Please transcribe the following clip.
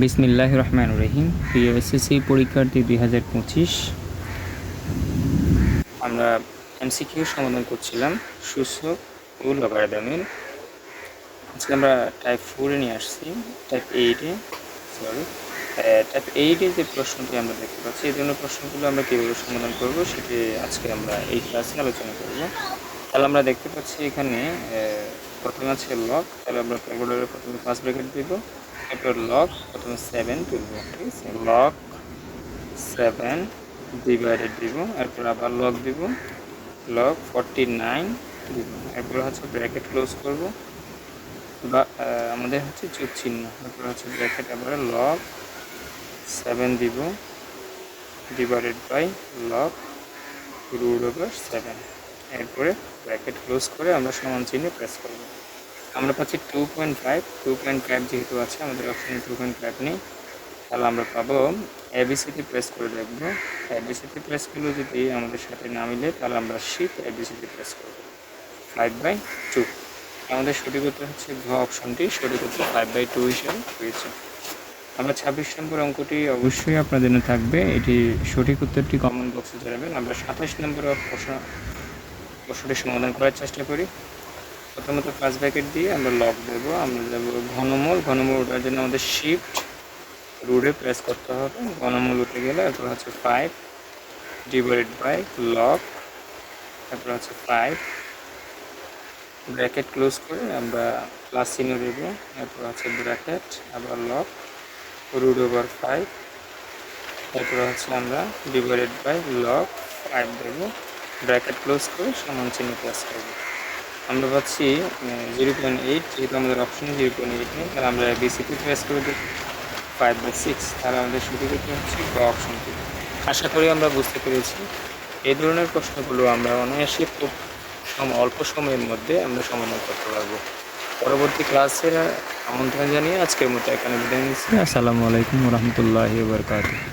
বিসমিল্লাহ রহমান রহিম। প্রিয় এসএসসি পরীক্ষার্থী, দুই হাজার পঁচিশ। আমরা এমসিকিউ সমাধান করছিলাম। সূচক ও লগারিদমের আজকে আমরা টাইপ ফোরে নিয়ে আসছি। টাইপ এইটে সরি টাইপ এইটে যে প্রশ্নটি আমরা দেখতে পাচ্ছি, এই ধরনের প্রশ্নগুলো আমরা কীভাবে সমাধান করব সেটি আজকে আমরা এই ক্লাসে আলোচনা করব। তাহলে আমরা দেখতে পাচ্ছি এখানে প্রথমে আছে লক তাহলে আমরা ক্যালকুলেটারে প্রথমে পাঁচ ব্র্যাকেট দিব, এরপর লক প্রথমে সেভেন তুলব ঠিক আছে লক সেভেন ডিভাইডেড দিব, এরপর আবার লক দিব লক ফর্টি নাইন দিব, এরপর হচ্ছে ব্র্যাকেট ক্লোজ করব, বা আমাদের হচ্ছে যোগ চিহ্ন, এরপর হচ্ছে ব্র্যাকেট আবার লক সেভেন দিব divided by log root over seven এরপরে ব্র্যাকেট ক্লোজ করে আমরা সমান চিহ্নে প্রেস করব। আমরা পাচ্ছি two point five two point five যেহেতু আছে, আমাদের অপশানে টু পয়েন্ট ফাইভ নেই, তাহলে আমরা পাবো এবিসিতে প্রেস করে দেখব। এবিসিতে প্রেস করলে যদি আমাদের সাথে না মিলে, তাহলে আমরা শীত এবিসিতে প্রেস করব। ফাইভ বাই টু আমাদের সঠিক উত্তর হচ্ছে ঘ অপশনটি সঠিক উত্তর ফাইভ বাই টু হিসেবে হয়েছে আমরা ছাব্বিশ নম্বর অঙ্কটি অবশ্যই আপনাদের জন্য থাকবে। এটি সঠিক উত্তরটি কমেন্ট বক্সে জানাবেন। আমরা সাতাশ নম্বর প্রশ্ন প্রশ্নটি সমাধান করার চেষ্টা করি। প্রথমত ফার্স্ট ব্র্যাকেট দিয়ে আমরা লক দেবো। আমরা দেবো ঘনমূল। ঘনমূল ওঠার জন্য আমাদের শিফট রুডে প্রেস করতে হবে। ঘনমূল উঠে গেলে এরপর হচ্ছে ফাইভ ডিভাইড বাই লক তারপর হচ্ছে ফাইভ ব্র্যাকেট ক্লোজ করে আমরা প্লাস চিহ্ন দেব। এরপর হচ্ছে ব্র্যাকেট আবার লক রুড ওভার ফাইভ তারপর হচ্ছে আমরা ডিভাইডেড বাই লক ফাইভ দেব। ব্র্যাকেট ক্লোজ করে সমান চিহ্ন প্লাস করব। আমরা পাচ্ছি জিরো পয়েন্ট এইট যেহেতু আমাদের অপশন জিরো পয়েন্ট এইট নেই, তাহলে আমরা বিসিপি প্রেস করে দেব ফাইভ বাই সিক্স তাহলে আমাদের সঠিক উত্তর হচ্ছে গ অপশনটি আশা করি আমরা বুঝতে পেরেছি। এই ধরনের প্রশ্নগুলো আমরা অনায়াসে খুব অল্প সময়ের মধ্যে আমরা সমাধান করতে পারব। পরবর্তী ক্লাসের আমন্ত্রণ জানিয়ে আজকের মতো এখানে বিদায় নিচ্ছি। আসসালামু আলাইকুম রহমতুল্লাহি বারকাতুহ।